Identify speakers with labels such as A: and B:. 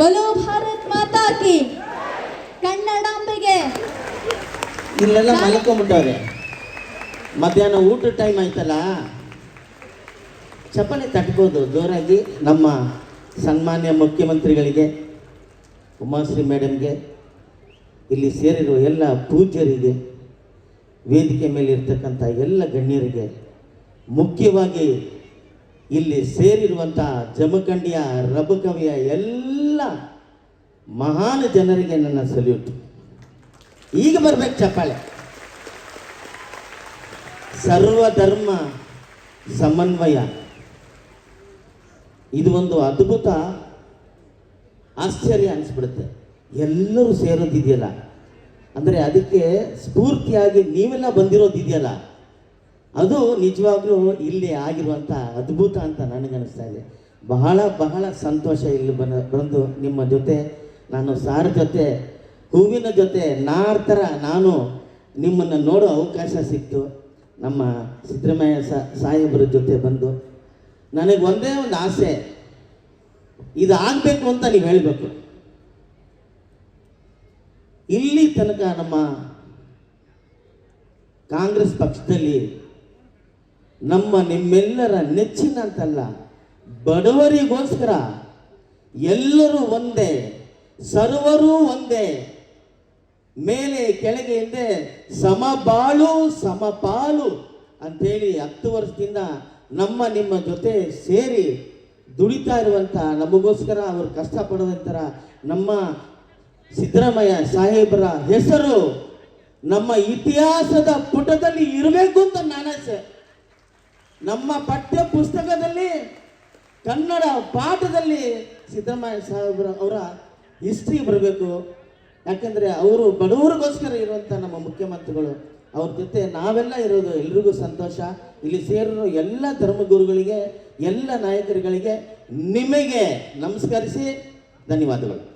A: ಬಲೋ ಭಾರತ್ ಮಾತಾ ಕಿ. ಕನ್ನಡಾಂಬೆಗೆ.
B: ಇಲ್ಲೆಲ್ಲ ಮಲ್ಕೊಂಬಿಟ್ಟವ್ರೆ ಮಧ್ಯಾಹ್ನ ಊಟ ಟೈಮ್ ಆಯ್ತಲ್ಲ? ಚಪ್ಪಲಿ ತಟ್ಬೋದು ಜೋರಾಗಿ ನಮ್ಮ ಸನ್ಮಾನ್ಯ ಮುಖ್ಯಮಂತ್ರಿಗಳಿಗೆ, ಉಮಾಶ್ರೀ ಮೇಡಮ್ಗೆ, ಇಲ್ಲಿ ಸೇರಿರುವ ಎಲ್ಲ ಪೂಜ್ಯರಿಗೆ, ವೇದಿಕೆ ಮೇಲೆ ಇರ್ತಕ್ಕಂಥ ಎಲ್ಲ ಗಣ್ಯರಿಗೆ ಮುಖ್ಯವಾಗಿ ಇಲ್ಲಿ ಸೇರಿರುವಂಥ ಜಮಖಂಡಿಯ ರಬಕವಿಯ ಎಲ್ಲ ಮಹಾನ್ ಜನರಿಗೆ ನನ್ನ ಸಲ್ಯೂಟ್. ಈಗ ಬರ್ಬೇಕು ಚಪ್ಪಾಳೆ. ಸರ್ವಧರ್ಮ ಸಮನ್ವಯ. ಇದು ಒಂದು ಅದ್ಭುತ ಆಶ್ಚರ್ಯ ಅನಿಸ್ಬಿಡುತ್ತೆ. ಎಲ್ಲರೂ ಸೇರೋದಿದೆಯಲ್ಲ? ಅಂದರೆ ಅದಕ್ಕೆ ಸ್ಫೂರ್ತಿಯಾಗಿ ನೀವೆಲ್ಲ ಬಂದಿರೋದಿದೆಯಲ್ಲ? ಅದು ನಿಜವಾಗ್ಲೂ ಇಲ್ಲಿ ಆಗಿರುವಂಥ ಅದ್ಭುತ ಅಂತ ನನಗನ್ನಿಸ್ತಾ ಇದೆ. ಬಹಳ ಬಹಳ ಸಂತೋಷ ಇಲ್ಲಿ ಬಂದು ನಿಮ್ಮ ಜೊತೆ, ನಾನು ಸಾರ್ ಜೊತೆ, ಹೂವಿನ ಜೊತೆ, ನಾರ್ ಥರ ನಾನು ನಿಮ್ಮನ್ನು ನೋಡೋ ಅವಕಾಶ ಸಿಕ್ತು. ನಮ್ಮ ಸಿದ್ದರಾಮಯ್ಯ ಸಾಹೇಬರ ಜೊತೆ ಬಂದು. ನನಗೆ ಒಂದೇ ಒಂದು ಆಸೆ ಇದು ಆಗಬೇಕು ಅಂತ ನೀವು ಹೇಳಬೇಕು. ಇಲ್ಲಿ ತನಕ ನಮ್ಮ ಕಾಂಗ್ರೆಸ್ ಪಕ್ಷದಲ್ಲಿ ನಮ್ಮ ನಿಮ್ಮೆಲ್ಲರ ನೆಚ್ಚಿನ ಅಂತಲ್ಲ ಬಡವರಿಗೋಸ್ಕರ ಎಲ್ಲರೂ ಒಂದೇ, ಸರ್ವರೂ ಒಂದೇ, ಮೇಲೆ ಕೆಳಗೆ ಹಿಂದೆ ಸಮಬಾಳು, ಸಮಪಾಲು ಅಂಥೇಳಿ ಹತ್ತು ವರ್ಷದಿಂದ ನಮ್ಮ ನಿಮ್ಮ ಜೊತೆ ಸೇರಿ ದುಡಿತಾ ಇರುವಂಥ ನಮಗೋಸ್ಕರ ಅವರು ಕಷ್ಟಪಡುವಂಥರ ನಮ್ಮ ಸಿದ್ದರಾಮಯ್ಯ ಸಾಹೇಬರ ಹೆಸರು ನಮ್ಮ ಇತಿಹಾಸದ ಪುಟದಲ್ಲಿ ಇರಬೇಕು ಅಂತ ನಾನಾಸೆ ನಮ್ಮ ಪಠ್ಯ ಪುಸ್ತಕದಲ್ಲಿ ಕನ್ನಡ ಪಾಠದಲ್ಲಿ ಸಿದ್ದರಾಮಯ್ಯ ಸಾಹೇಬ್ರ ಅವರ ಹಿಸ್ಟ್ರಿ ಬರಬೇಕು. ಯಾಕಂದರೆ ಅವರು ಬಡವರಿಗೋಸ್ಕರ ಇರುವಂಥ ನಮ್ಮ ಮುಖ್ಯಮಂತ್ರಿಗಳು. ಅವ್ರ ಜೊತೆ ನಾವೆಲ್ಲ ಇರೋದು ಎಲ್ರಿಗೂ ಸಂತೋಷ. ಇಲ್ಲಿ ಸೇರಿರೋ ಎಲ್ಲ ಧರ್ಮಗುರುಗಳಿಗೆ, ಎಲ್ಲ ನಾಯಕರುಗಳಿಗೆ ನಿಮಗೆ ನಮಸ್ಕರಿಸಿ ಧನ್ಯವಾದಗಳು.